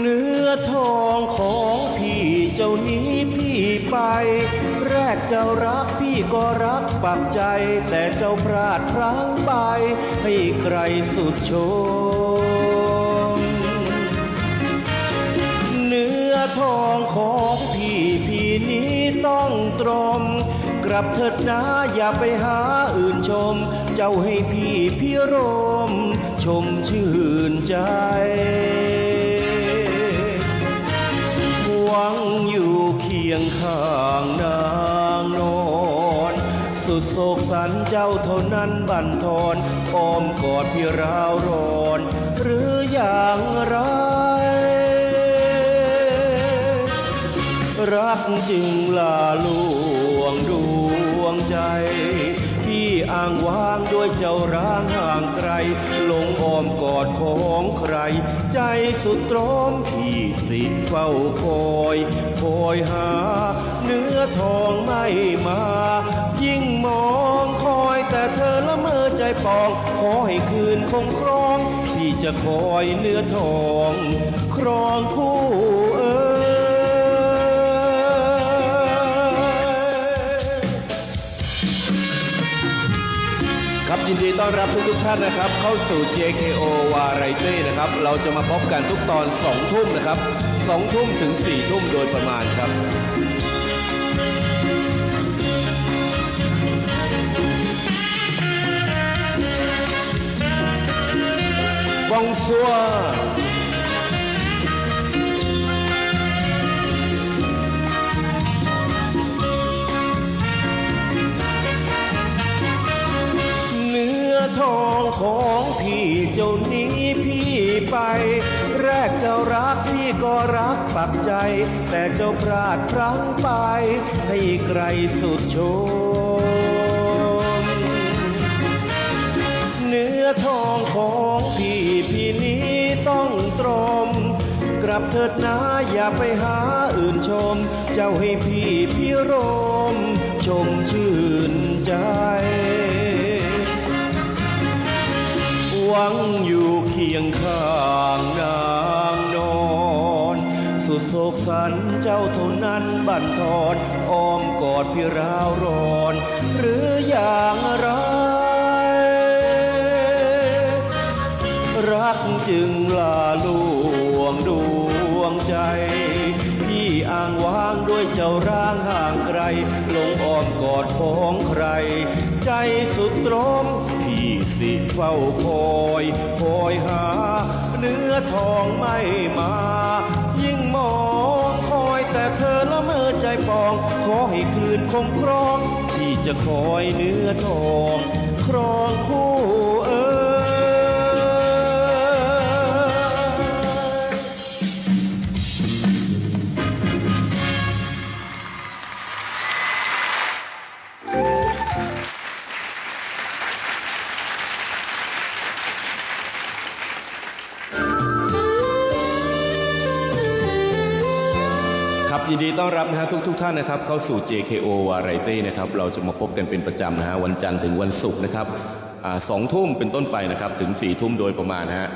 เนื้อทองของพี่เจ้านี้พี่ไป แรกเจ้ารักพี่ก็รักปักใจ แต่เจ้าพลาดพลั้งไป ให้ไกลสุดโชมเนื้อทองของพี่พี่นี้ต้องตรม กลับเถิดนะอย่าไปหาอื่นชม เจ้าให้พี่พี่รม ชมชื่นใจ สุดโศกสันเจ้าเท่านั้นบั่นทอนอ้อมกอดพี่ราวร้อน หรืออย่างไร รักจึงลาลวงดวงใจพี่อ้างว้างด้วยเจ้าร้างห่างไกลลงอ้อมกอดของใคร ใจสุดตรมพี่สิเฝ้าคอย คอยหา อใจปอง ขอให้คืนคงครองพี่จะคอยเนื้อทอง ครองคู่เอ๋ยครับยินดีต้อนรับทุกทุกท่านนะครับ เข้าสู่ JKO Variety นะครับ เราจะมาพบกันทุกตอน 2 ทุ่มนะครับ 2 ทุ่มถึง 4 ทุ่มโดยประมาณครับ บองซัวเนื้อทองของพี่เจ้านี้พี่ไป แรกเจ้ารักพี่ก็รักปักใจ แต่เจ้าพลาดพลั้งไป ให้ไกลสุดโช ทองของพี่พี่นี้ต้องตรม กลับเถิดนะอย่าไปหาอื่นชม เจ้าให้พี่พี่รม ชมชื่นใจหวังอยู่เคียงข้างนางนอน สุดโศกสันเจ้าเท่านั้นบั่นทอนอ้อมกอดพี่ราวร้อน หรืออย่างไร รักจึงลาลวงดวงใจ พี่อ้างว้างด้วยเจ้าร่างห่างไกลลงอ้อมกอดของใคร ใจสุดตรมพี่สิเฝ้าคอยคอยหา เนื้อทองไม่มา ยิ่งมองคอยแต่เธอละเมอใจปอง ขอให้คืนคงครอง ที่จะคอยเนื้อทอง ยินดีต้อนรับนะฮะทุกทุกท่านนะครับเข้าสู่ JKO Variety นะครับเราจะมาพบกันเป็นประจำนะฮะวันจันทร์ถึงวันศุกร์นะครับอ่าสองทุ่มเป็นต้นไปนะครับถึงสี่ทุ่มโดยประมาณนะฮะ